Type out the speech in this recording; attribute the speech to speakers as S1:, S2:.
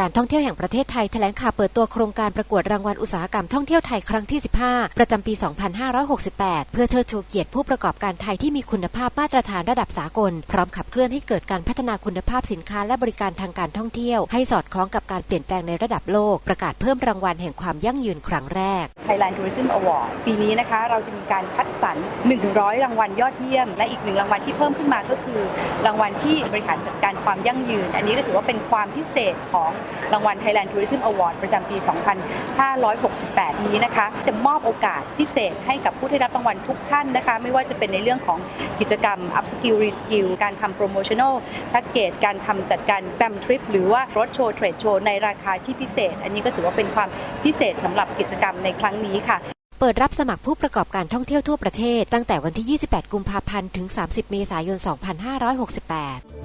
S1: การท่องเที่ยวแห่งประเทศไทยแถลงข่าวเปิดตัวโครงการประกวดรางวัลอุตสาหกรรมท่องเที่ยวไทยครั้งที่ 15 ประจำปี 2568 เพื่อเชิดชูเกียรติผู้ประกอบการไทยที่มีคุณภาพมาตรฐานระดับสากล พร้อมขับเคลื่อนให้เกิดการพัฒนาคุณภาพสินค้าและบริการทางการท่องเที่ยว ให้สอดคล้องกับการเปลี่ยนแปลงในระดับโลก ประกาศเพิ่มรางวัลแห่งความยั่งยืนครั้งแรก
S2: Thailand Tourism Award ปีนี้นะคะเราจะมีการคัดสรร 100 รางวัลยอดเยี่ยม และอีกหนึ่งรางวัลที่เพิ่มขึ้นมาก็คือ รางวัลที่บริหารจัดการความยั่งยืน อันนี้ก็ถือว่าเป็นความพิเศษของรางวัล Thailand Tourism Award ประจำปี 2568 นี้นะคะ จะมอบโอกาสพิเศษให้กับผู้ได้รับรางวัลทุกท่านนะคะ ไม่ว่าจะเป็นในเรื่องของกิจกรรม Upskill Reskill การทำ Promotional Package การทำจัดการ Fam Trip หรือว่ารถโชว์เทรดโชว์ในราคาที่พิเศษ อันนี้ก็ถือว่าเป็นความพิเศษสำหรับกิจกรรมในครั้งนี้ค่ะ
S1: เปิดรับสมัครผู้ประกอบการท่องเที่ยวทั่วประเทศ ตั้งแต่วันที่ 28 กุมภาพันธ์ ถึง 30 เมษายน 2568